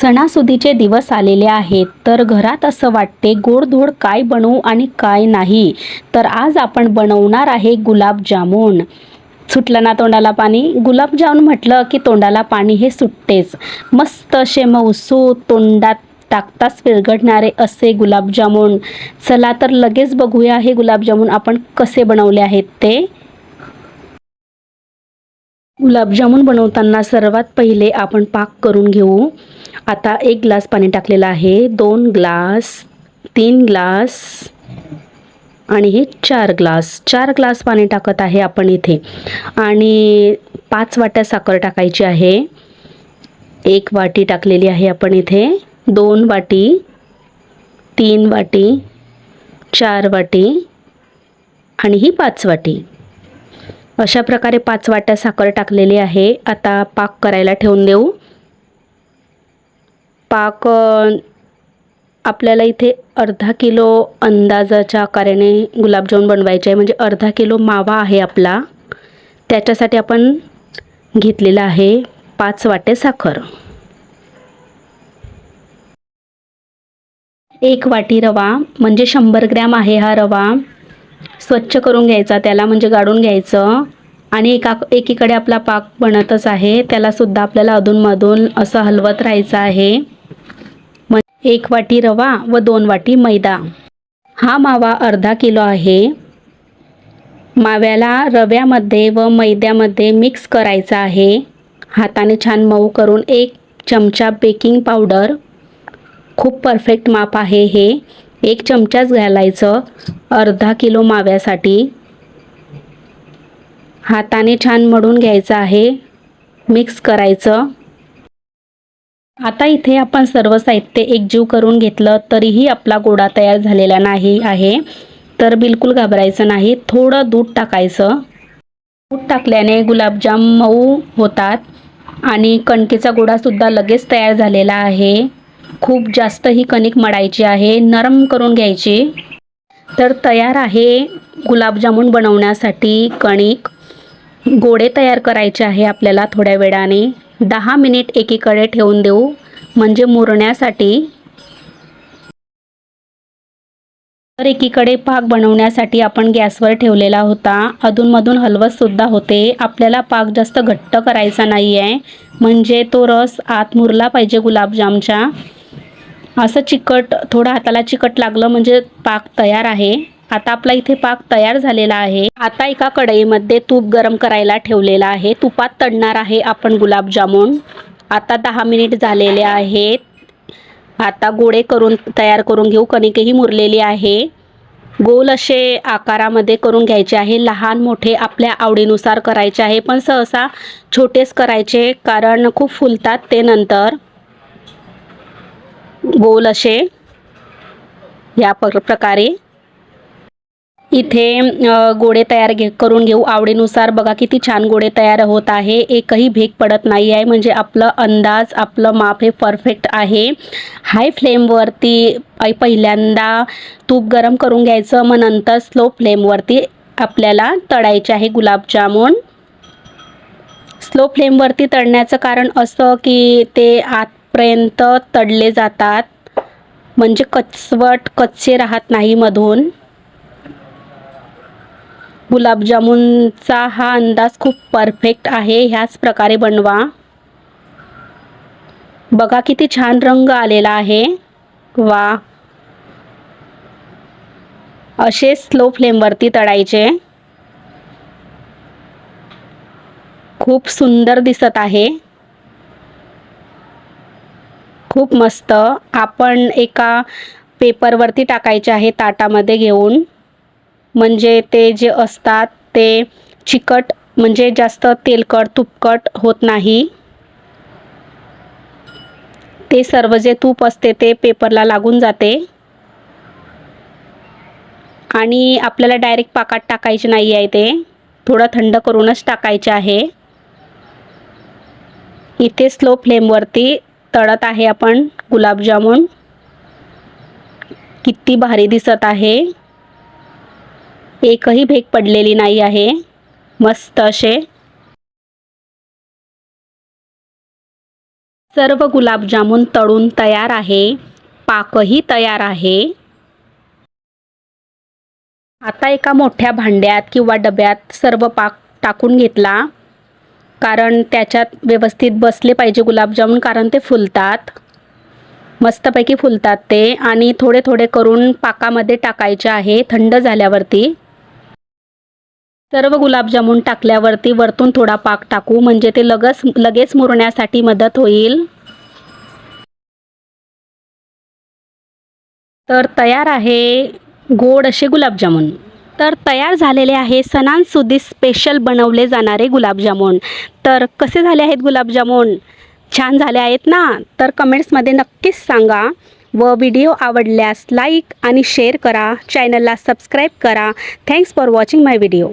सणासुदीचे दिवस आलेले आहेत. तर घरात असं वाटते गोडधोड काय बनवू आणि काय नाही. तर आज आपण बनवणार आहे गुलाबजामुन सुटलं ना तोंडाला पाणी? गुलाबजामुन म्हटलं की तोंडाला पाणी हे सुटतेच. मस्त असे मऊसू तोंडात टाकताच विरघडणारे असे गुलाबजामुन चला तर लगेच बघूया हे गुलाबजामुन आपण कसे बनवले आहेत ते. गुलाबजामुन बनवताना सर्वात पहिले आपण पाक करून घेऊ. आता एक ग्लास पाणी टाकलेलं आहे दोन ग्लास तीन ग्लास आणि हे चार ग्लास. चार ग्लास पाणी टाकत आहे आपण इथे. आणि पाच वाट्या साखर टाकायची आहे. एक वाटी टाकलेली आहे आपण इथे. दोन वाटी तीन वाटी चार वाटी आणि ही पाच वाटी. अशा प्रकारे पाच वाट्या साखर टाकलेली आहे. आता पाक करायला ठेवून देऊ. पाक आपल्याला इथे अर्धा किलो अंदाजाच्या आकाराने गुलाबजामुन बनवायचे आहे. म्हणजे अर्धा किलो मावा आहे आपला. त्याच्यासाठी आपण घेतलेला आहे पाच वाटे साखर. एक वाटी रवा म्हणजे शंभर ग्रॅम आहे हा रवा. स्वच्छ करून घ्यायचा त्याला म्हणजे गाळून घ्यायचं. आणि एका एकीकडे आपला पाक बनतच आहे. त्यालासुद्धा आपल्याला अधूनमधून असं हलवत राहायचं आहे. एक वाटी रवा व दोन वाटी मैदा. हा मावा अर्धा किलो आहे. माव्याला रव्यामध्ये व मैद्यामध्ये मिक्स करायचा आहे. हाताने छान मऊ करून एक चमचा बेकिंग पावडर. खूप परफेक्ट माप आहे हे. एक चमचाच घालायचं. अर्धा किलो माव्यासाठी. हाताने छान मळून घ्यायचं आहे. मिक्स करायचं. आता इथे आपण सर्व साहित्य एकजीव करून घेतलं तरीही आपला गोडा तयार झालेला नाही आहे. तर बिलकुल घाबरायचं नाही. थोडं दूध टाकायचं. दूध टाकल्याने गुलाबजाम मऊ होतात आणि कणकेचा गोडासुद्धा लगेच तयार झालेला आहे. खूप जास्त ही कणिक मळायची आहे. नरम करून घ्यायची. तर तयार आहे गुलाबजामुन बनवण्यासाठी कणिक. गोडे तयार करायचे आहे आपल्याला थोड्या वेळाने. दहा मिनिट एकीकडे ठेवून देऊ म्हणजे मुरण्यासाठी. तर एकीकडे पाक बनवण्यासाठी आपण गॅसवर ठेवलेला होता. अधूनमधून हलवतसुद्धा होते. आपल्याला पाक जास्त घट्ट करायचा नाही आहे म्हणजे तो रस आत मुरला पाहिजे गुलाबजामच्या. असं चिकट थोडं हाताला चिकट लागलं म्हणजे पाक तयार आहे. आता आपला इथे पाक तयार झालेला आहे. आता एका कढईमध्ये तूप गरम करायला ठेवलेला आहे. तुपात तडणार आहे आपण गुलाबजामुन आता दहा मिनिट झालेले आहेत. आता गोळे करून तयार करून घेऊ. कणिकही मुरलेली आहे. गोल असे आकारामध्ये करून घ्यायचे आहे. लहान मोठे आपल्या आवडीनुसार करायचे आहे. पण सहसा छोटेच करायचे कारण खूप फुलतात ते नंतर. गोल असे या प्रकारे. इथे गोडे गोळे तयार घे करून घेऊ आवडीनुसार. बघा किती छान गोळे तयार होत आहे. एकही भेक पडत नाही आहे. म्हणजे आपलं अंदाज आपलं माप हे परफेक्ट आहे. हाय फ्लेमवरती पहिल्यांदा तूप गरम करून घ्यायचं. मग नंतर स्लो फ्लेमवरती आपल्याला तळायचे आहे गुलाबजामुन स्लो फ्लेमवरती तळण्याचं कारण असं की ते आतपर्यंत तळले जातात. म्हणजे कचवट कच्चे राहत नाही मधून. गुलाबजामुनचा हा अंदाज खूप परफेक्ट आहे. ह्याच प्रकारे बनवा. बघा किती छान रंग आलेला आहे. वा. असे स्लो फ्लेमवरती तळायचे. खूप सुंदर दिसत आहे. खूप मस्त. आपण एका पेपरवरती टाकायचे आहे ताटामध्ये घेऊन. म्हणजे ते जे असतात ते चिकट म्हणजे जास्त तेलकट तुपकट होत नाही. ते सर्व जे तूप असते ते पेपरला लागून जाते. आणि आपल्याला डायरेक्ट पाकात टाकायचे नाही आहे ते. थोडं थंड करूनच टाकायचे आहे. इथे स्लो फ्लेमवरती तळत आहे आपण गुलाबजामुन. किती भारी दिसत आहे. एकही भेग पडलेली नाही आहे. मस्त असे. सर्व गुलाबजामुन तळून तयार आहे. पाकही तयार आहे. आता एका मोठ्या भांड्यात किंवा डब्यात सर्व पाक टाकून घेतला. कारण त्याच्यात व्यवस्थित बसले पाहिजे गुलाबजामुन कारण ते फुलतात. मस्तपैकी फुलतात ते. आणि थोडे थोडे करून पाकामध्ये टाकायचे आहे. थंड झाल्यावरती. सर्व गुलाबजामुन टाकल्यावरती वरतून थोडा पाक टाकू. म्हणजे ते लगस लगेच मुरण्यासाठी मदत होईल. तर तयार आहे गोड असे गुलाबजामुन. तर तयार झालेले आहे सणांसुदी स्पेशल बनवले जाणारे गुलाबजामुन. तर कसे झाले आहेत गुलाबजामुन? छान झाले आहेत ना? तर कमेंट्समध्ये नक्कीच सांगा. व व्हिडिओ आवडल्यास लाईक आणि शेअर करा. चॅनलला सबस्क्राईब करा. Thanks for watching my video